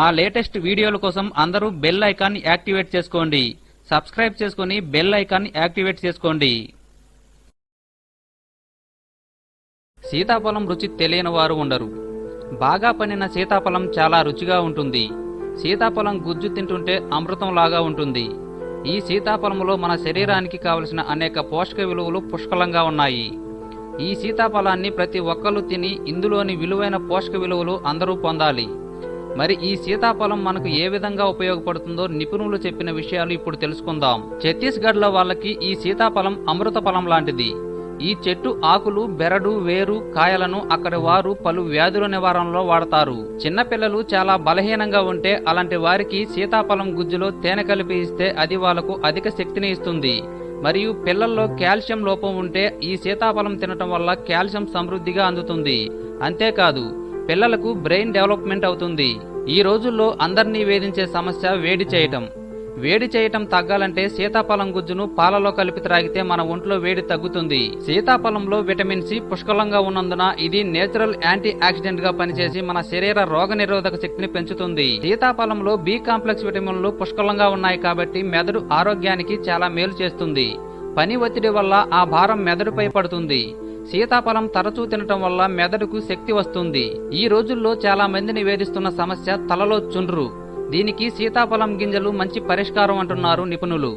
మా లేటెస్ట్ వీడియోల కోసం అందరూ బెల్ ఐకాన్ యాక్టివేట్ చేసుకోండి. సబ్స్క్రైబ్ చేసుకుని బెల్ ఐకాన్ యాక్టివేట్ చేసుకోండి. సీతాఫలం రుచి తెలియని వారు ఉండరు. బాగా పండిన సీతాఫలం చాలా రుచిగా ఉంటుంది. సీతాఫలం గుజ్జు తింటుంటే అమృతంలాగా ఉంటుంది. ఈ సీతాఫలంలో మన శరీరానికి కావలసిన అనేక పోషక విలువలు పుష్కలంగా ఉన్నాయి. ఈ సీతాఫలాన్ని ప్రతి ఒక్కరు తిని ఇందులోని విలువైన పోషక విలువలు అందరూ పొందాలి. మరి ఈ సీతాఫలం మనకు ఏ విధంగా ఉపయోగపడుతుందో నిపుణులు చెప్పిన విషయాలు ఇప్పుడు తెలుసుకుందాం. ఛత్తీస్గఢ్లో వాళ్ళకి ఈ సీతాఫలం అమృత ఫలం లాంటిది. ఈ చెట్టు ఆకులు బెరడు వేరు కాయలను అక్కడి వారు పలు వ్యాధుల నివారణలో వాడతారు. చిన్నపిల్లలు చాలా బలహీనంగా ఉంటే అలాంటి వారికి సీతాఫలం గుజ్జులో తేనె కలిపి ఇస్తే అది వాళ్ళకు అధిక శక్తిని ఇస్తుంది. మరియు పిల్లల్లో కాల్షియం లోపం ఉంటే ఈ సీతాఫలం తినటం వల్ల కాల్షియం సమృద్ధిగా అందుతుంది. అంతేకాదు పిల్లలకు బ్రెయిన్ డెవలప్మెంట్ అవుతుంది. ఈ రోజుల్లో అందరినీ వేధించే సమస్య వేడి చేయటం. వేడి చేయటం తగ్గాలంటే సీతాఫలం గుజ్జును పాలలో కలిపి త్రాగితే మన ఒంట్లో వేడి తగ్గుతుంది. సీతాఫలంలో విటమిన్ సి పుష్కలంగా ఉన్నందున ఇది నేచురల్ యాంటీ ఆక్సిడెంట్గా పనిచేసి మన శరీర రోగ నిరోధక శక్తిని పెంచుతుంది. సీతాఫలంలో బి కాంప్లెక్స్ విటమిన్లు పుష్కలంగా ఉన్నాయి కాబట్టి మెదడు ఆరోగ్యానికి చాలా మేలు చేస్తుంది. పని ఒత్తిడి వల్ల ఆ భారం మెదడుపై పడుతుంది. సీతాఫలం తరచూ తినటం వల్ల మెదడుకు శక్తి వస్తుంది. ఈ రోజుల్లో చాలా మందిని వేధిస్తున్న సమస్య తలలో చుండ్రు. దీనికి సీతాఫలం గింజలు మంచి పరిష్కారం అంటున్నారు నిపుణులు.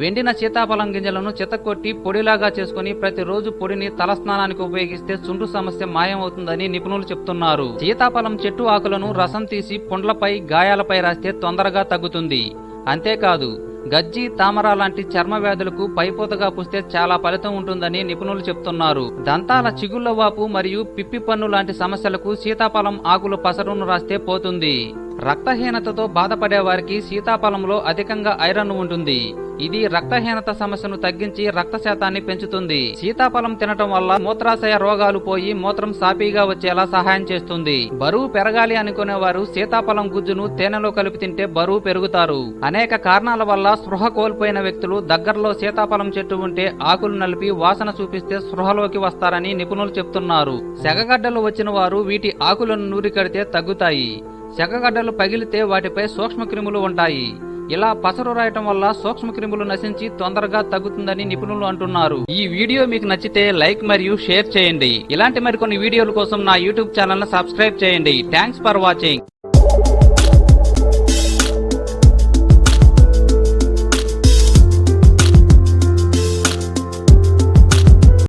వెండిన సీతాఫలం గింజలను చితకొట్టి పొడిలాగా చేసుకుని ప్రతిరోజు పొడిని తలస్నానానికి ఉపయోగిస్తే చుండ్రు సమస్య మాయమవుతుందని నిపుణులు చెప్తున్నారు. సీతాఫలం చెట్టు ఆకులను రసం తీసి పుండ్లపై గాయాలపై రాస్తే తొందరగా తగ్గుతుంది. అంతేకాదు గజ్జి తామర లాంటి చర్మ వ్యాధులకు పైపోతగా పుస్తే చాలా ఫలితం ఉంటుందని నిపుణులు చెప్తున్నారు. దంతాల చిగుళ్ళ వాపు మరియు పిప్పి పన్ను లాంటి సమస్యలకు సీతాఫలం ఆకులు పసరును రాస్తే పోతుంది. రక్తహీనతతో బాధపడే వారికి సీతాఫలంలో అధికంగా ఐరన్ ఉంటుంది. ఇది రక్తహీనత సమస్యను తగ్గించి రక్త శాతాన్ని పెంచుతుంది. సీతాఫలం తినటం వల్ల మూత్రాశయ రోగాలు పోయి మూత్రం సాపీగా వచ్చేలా సహాయం చేస్తుంది. బరువు పెరగాలి అనుకునే వారు సీతాఫలం గుజ్జును తేనెలో కలిపి తింటే బరువు పెరుగుతారు. అనేక కారణాల వల్ల స్పృహ కోల్పోయిన వ్యక్తులు దగ్గరలో సీతాఫలం చెట్టు ఉంటే ఆకులు నలిపి వాసన చూపిస్తే స్పృహలోకి వస్తారని నిపుణులు చెప్తున్నారు. సెగగడ్డలు వచ్చిన వారు వీటి ఆకులను నూరి కడితే తగ్గుతాయి. శగగడ్డలు పగిలితే వాటిపై సూక్ష్మక్రిములు ఉంటాయి. ఇలా పసరు రాయటం వల్ల సూక్ష్మక్రిములు నశించి తొందరగా తగ్గుతుందని నిపుణులు అంటున్నారు. ఈ వీడియో మీకు నచ్చితే లైక్ మరియు షేర్ చేయండి. ఇలాంటి మరికొన్ని వీడియోల కోసం నా యూట్యూబ్ ఛానల్ సబ్స్క్రైబ్ చేయండి. Thanks for watching.